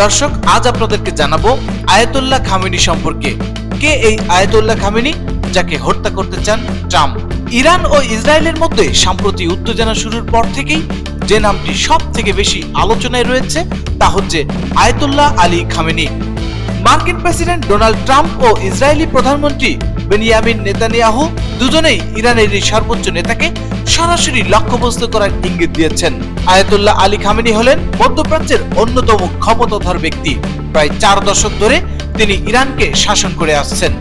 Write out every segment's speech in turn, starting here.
দর্শক, আজ আপনাদেরকে জানাব আয়াতুল্লাহ খামেনি সম্পর্কে। কে এই আয়াতুল্লাহ খামেনি? যাকে হত্যা করতে চান ট্রাম্প। ইরান ও ইসরায়েলের মধ্যে সাম্প্রতিক উত্তেজনা শুরুর পর থেকেই যে নামটি সব থেকে বেশি আলোচনায় রয়েছে, তা হচ্ছে আয়তুল্লাহ আলী খামেনি। মার্কিন প্রেসিডেন্ট ডোনাল্ড ট্রাম্প ও ইসরায়েলি প্রধানমন্ত্রী বেনিয়ামিন নেতানিয়াহু দুজনেই ইরানের এই সর্বোচ্চ নেতাকে সরাসরি লক্ষ্যবস্তু করার ইঙ্গিত দিয়েছেন। আয়াতুল্লাহ আলী খামেনি হলেন মধ্যপ্রাচ্যের অন্যতম ক্ষমতাধর ব্যক্তি। প্রায় চার দশক ধরে তিনি ইরানকে শাসন করে আসছেন।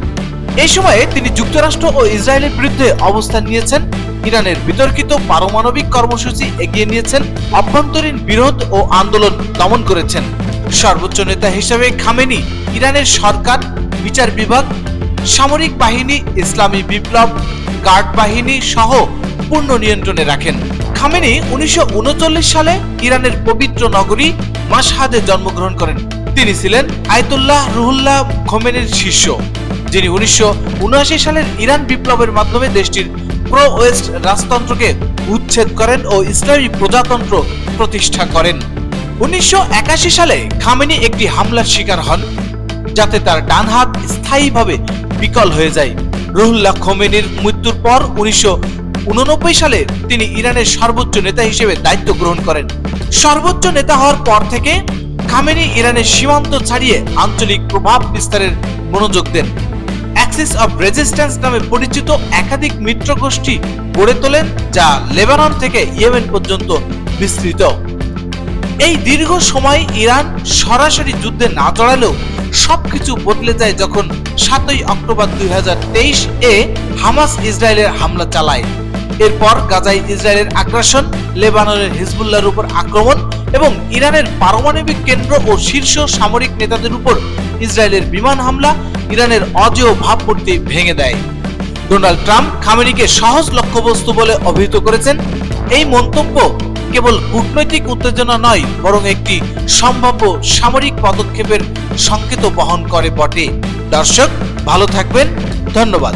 এই সময়ে তিনি যুক্তরাষ্ট্র ও ইসরায়েলের বিরুদ্ধে অবস্থান নিয়েছেন। ইরানের বিতর্কিত পারমাণবিক কর্মসূচি এগিয়ে নিয়েছেন। অভ্যন্তরীণ বিরোধ ও আন্দোলন দমন করেছেন। সর্বোচ্চ নেতা হিসেবে খামেনি ইরানের সরকার, বিচার বিভাগ সামরিক বাহিনী, ইসলামী বিপ্লব, গার্ড বাহিনী সহ পূর্ণ নিয়ন্ত্রণে রাখেন। খামেনি উনিশশো সালে ইরানের পবিত্র নগরী মাসহাদে জন্মগ্রহণ করেন। তিনি ছিলেন আয়তুল্লাহ রুহুল্লাহ খোমেনির শিষ্য, যিনি উনিশশো সালের ইরান বিপ্লবের মাধ্যমে দেশটির প্রো ওয়েস্ট রাজতন্ত্রকে উচ্ছেদ করেন ও ইসলামী প্রজাতন্ত্র প্রতিষ্ঠা করেন। উনিশশো একাশি সালে খামেনি একটি হামলার শিকার হন, যাতে তার ডান হাত স্থায়ীভাবে বিকল হয়ে যায়। রুহুল্লাহ খোমেনির মৃত্যুর পর উনিশশো সালে তিনি ইরানের সর্বোচ্চ নেতা হিসেবে দায়িত্ব গ্রহণ করেন। সর্বোচ্চ নেতা হওয়ার পর থেকে খামেনি ইরানের সীমান্ত ছাড়িয়ে আঞ্চলিক প্রভাব বিস্তারের মনোযোগ দেন। অ্যাক্সিস অফ রেজিস্ট্যান্স নামে পরিচিত একাধিক মিত্র গোষ্ঠী গড়ে তোলেন, যা লেবানন থেকে ইয়েমেন পর্যন্ত বিস্তৃত। এই দীর্ঘ সময় ইরান সরাসরি যুদ্ধে না জড়ালেও সবকিছু বদলে যায় যখন সাতই অক্টোবর দুই হাজার তেইশ এ হামাস ইসরায়েলের হামলা চালায়। এরপর গাজায় ইসরায়েলের আগ্রাসন, লেবাননের হিজবুল্লাহর উপর আক্রমণ এবং ইরানের পারমাণবিক কেন্দ্র ও শীর্ষ সামরিক নেতাদের উপর ইসরায়েলের বিমান হামলা ইরানের অজেয় ভাবমূর্তি ভেঙে দেয়। ডোনাল্ড ট্রাম্প খামেনিকে সহজ লক্ষ্যবস্তু বলে অভিহিত করেছেন। এই মন্তব্য কেবল কূটনৈতিক উত্তেজনা নয়, বরং একটি সম্ভাব্য সামরিক পদক্ষেপের সংকেত বহন করে বটে। দর্শক, ভালো থাকবেন। ধন্যবাদ।